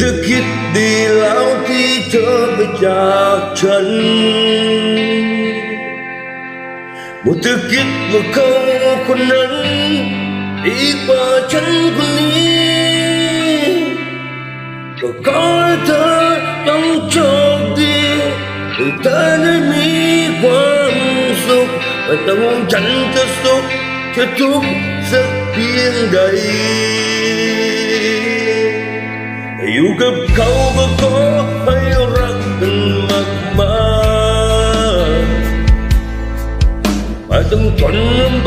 ดีแล้วที่เธอไปจากฉันบ่เธอคิดว่าเขาคนนั้นดีกว่าฉันคนนี้ก็ขอให้เธอจงโชคดีให้เธอได้มีความสุขไม่ต้องห่วงฉันจะสุขจะทุกข์สักเพียงใด อยู่กับเขาก็ขอให้รักกันมากมากๆไม่ต้องทนลำ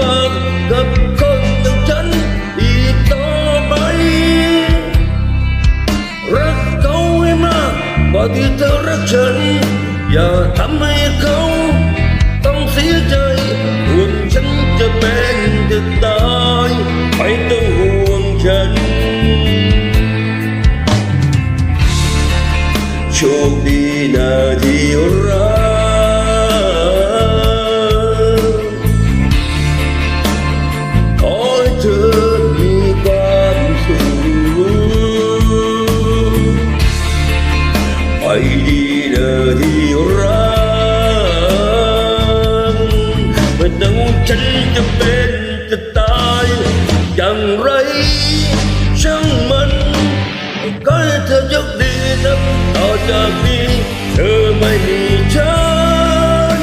ดีเด้อที่รักไม่ต้องฉันจะเป็นจะตายอย่างไรช่างมันก็ให้เธอโชคดีนะต่อจากนี้เธอไม่มีฉัน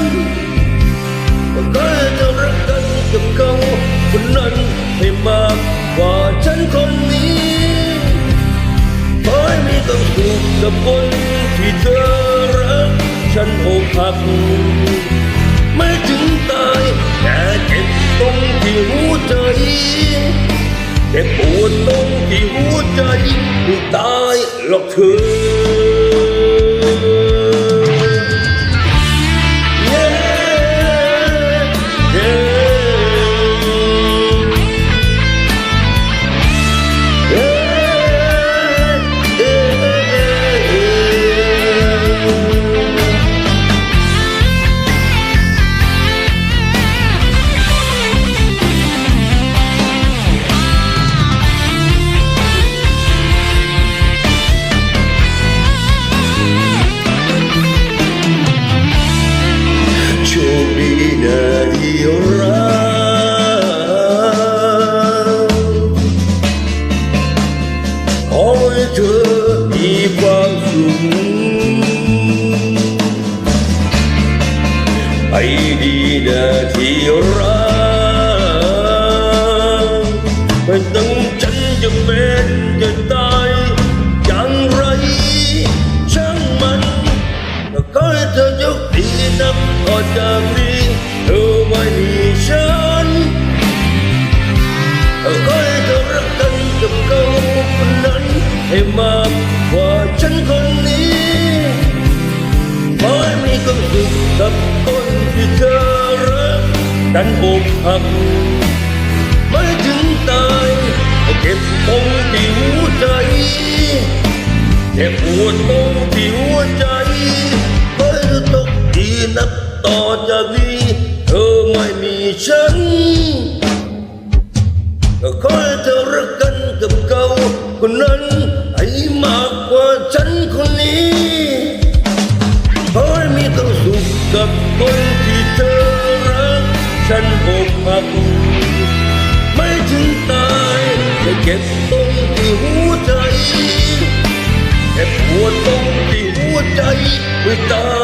ก็ให้เธอรักกันกับเขาคนนั้นให้มากกว่าฉันคนนี้ขอ ที่เธอรัก ฉันอกหักไม่ถึงตายแต่เจ็บตรงที่หัวใจเจ็บปวดตรงที่หัวใจไม่ตายหรอกเธอ ไปดีนะที่รักไม่ต้องฉันจะเป็นจะตายอย่างไรช่างมันก็ขอให้เธอโชคดีนับต่อจากนี้เธอไม่มีฉันก็ขอให้เธอรักกันกับเขาคนนั้นให้มากกว่าฉันคน ความสุขกับคนที่เธอรักกันอกหักไม่ถึงตายเก็บตรงที่หัวใจเจ็บปวดตรงที่หัวใจเฮ้ยตกทีนับต่อจากนี้เธอไม่มีฉันก็ขอให้เธอรักกันกับเขาคนนั้น ฉันอกหักไม่ถึงตายจะเก็บตรงที่หัวใจเจ็บปวดตรงที่หัวใจไม่ตา